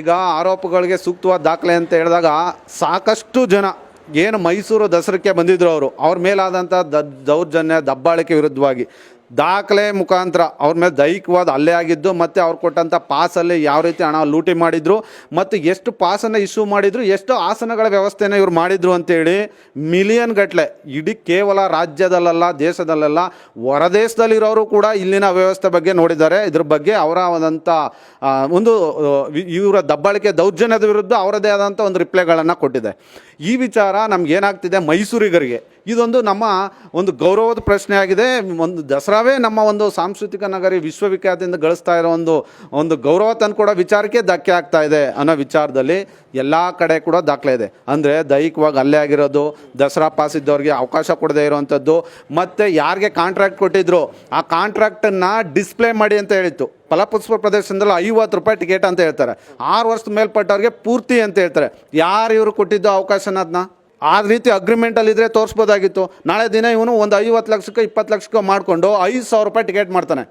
ಈಗ ಆರೋಪಗಳಿಗೆ ಸೂಕ್ತವಾದ ದಾಖಲೆ ಅಂತ ಹೇಳಿದಾಗ ಸಾಕಷ್ಟು ಜನ, ಏನು ಮೈಸೂರು ದಸರಕ್ಕೆ ಬಂದಿದ್ದರು ಅವರು, ಅವ್ರ ಮೇಲಾದಂಥ ದ ದೌರ್ಜನ್ಯ, ದಬ್ಬಾಳಿಕೆ ವಿರುದ್ಧವಾಗಿ. ದಾಖಲೆ ಮುಖಾಂತರ ಅವ್ರ ಮೇಲೆ ದೈಹಿಕವಾದ ಹಲ್ಲೆ ಆಗಿದ್ದು, ಮತ್ತು ಅವ್ರು ಕೊಟ್ಟಂಥ ಪಾಸಲ್ಲಿ ಯಾವ ರೀತಿ ಹಣ ಲೂಟಿ ಮಾಡಿದ್ರು, ಮತ್ತು ಎಷ್ಟು ಪಾಸನ್ನು ಇಶ್ಯೂ ಮಾಡಿದ್ರು, ಎಷ್ಟು ಆಸನಗಳ ವ್ಯವಸ್ಥೆನ ಇವ್ರು ಮಾಡಿದ್ರು ಅಂತೇಳಿ ಮಿಲಿಯನ್ ಗಟ್ಟಲೆ ಇಡೀ ಕೇವಲ ರಾಜ್ಯದಲ್ಲ ದೇಶದಲ್ಲೆಲ್ಲ, ಹೊರದೇಶದಲ್ಲಿರೋರು ಕೂಡ ಇಲ್ಲಿನ ವ್ಯವಸ್ಥೆ ಬಗ್ಗೆ ನೋಡಿದ್ದಾರೆ. ಇದ್ರ ಬಗ್ಗೆ ಅವರ ಆದಂಥ ಒಂದು ಇವರ ದಬ್ಬಾಳಿಕೆ ದೌರ್ಜನ್ಯದ ವಿರುದ್ಧ ಅವರದೇ ಆದಂಥ ಒಂದು ರಿಪ್ಲೈಗಳನ್ನು ಕೊಟ್ಟಿದೆ. ಈ ವಿಚಾರ ನಮ್ಗೆ ಏನಾಗ್ತಿದೆ ಮೈಸೂರಿಗರಿಗೆ. ಇದೊಂದು ನಮ್ಮ ಒಂದು ಗೌರವದ ಪ್ರಶ್ನೆ ಆಗಿದೆ ಒಂದು ದಸರಾವೇ ನಮ್ಮ ಒಂದು ಸಾಂಸ್ಕೃತಿಕ ನಗರಿ ವಿಶ್ವವಿಖ್ಯಾತದಿಂದ ಗಳಿಸ್ತಾ ಇರೋ ಒಂದು ಒಂದು ಗೌರವ ಕೂಡ ವಿಚಾರಕ್ಕೆ ಧಕ್ಕೆ ಆಗ್ತಾ ಇದೆ ಅನ್ನೋ ವಿಚಾರದಲ್ಲಿ ಎಲ್ಲ ಕಡೆ ಕೂಡ ದಾಖಲೆ ಇದೆ. ಅಂದರೆ ದೈಹಿಕವಾಗಿ ಅಲ್ಲೇ ಆಗಿರೋದು, ದಸರಾ ಪಾಸ್ ಇದ್ದವ್ರಿಗೆ ಅವಕಾಶ ಕೊಡದೇ ಇರುವಂಥದ್ದು, ಮತ್ತು ಯಾರಿಗೆ ಕಾಂಟ್ರಾಕ್ಟ್ ಕೊಟ್ಟಿದ್ರು, ಆ ಕಾಂಟ್ರಾಕ್ಟನ್ನು ಡಿಸ್ಪ್ಲೇ ಮಾಡಿ ಅಂತ ಹೇಳಿತ್ತು. ಫಲಪುಷ್ಪ ಪ್ರದೇಶದಲ್ಲಿ ಐವತ್ತು ರೂಪಾಯಿ ಟಿಕೆಟ್ ಅಂತ ಹೇಳ್ತಾರೆ. ಆರು ವರ್ಷದ ಮೇಲ್ಪಟ್ಟವ್ರಿಗೆ ಪೂರ್ತಿ ಅಂತ ಹೇಳ್ತಾರೆ. ಯಾರು ಇವರು ಕೊಟ್ಟಿದ್ದು ಅವಕಾಶನ ಅದನ್ನ ಆ ರೀತಿ ಅಗ್ರಿಮೆಂಟಲ್ಲಿ ಇದ್ರೆ ತೋರಿಸ್ಬೋದಾಗಿತ್ತು. ನಾಳೆ ದಿನ ಇವನು ಒಂದು ಐವತ್ತು ಲಕ್ಷಕ್ಕೆ, ಇಪ್ಪತ್ತು ಲಕ್ಷಕ್ಕೆ ಮಾಡಿಕೊಂಡು ಐದು ಸಾವಿರ ರೂಪಾಯಿ ಟಿಕೆಟ್ ಮಾಡ್ತಾನೆ.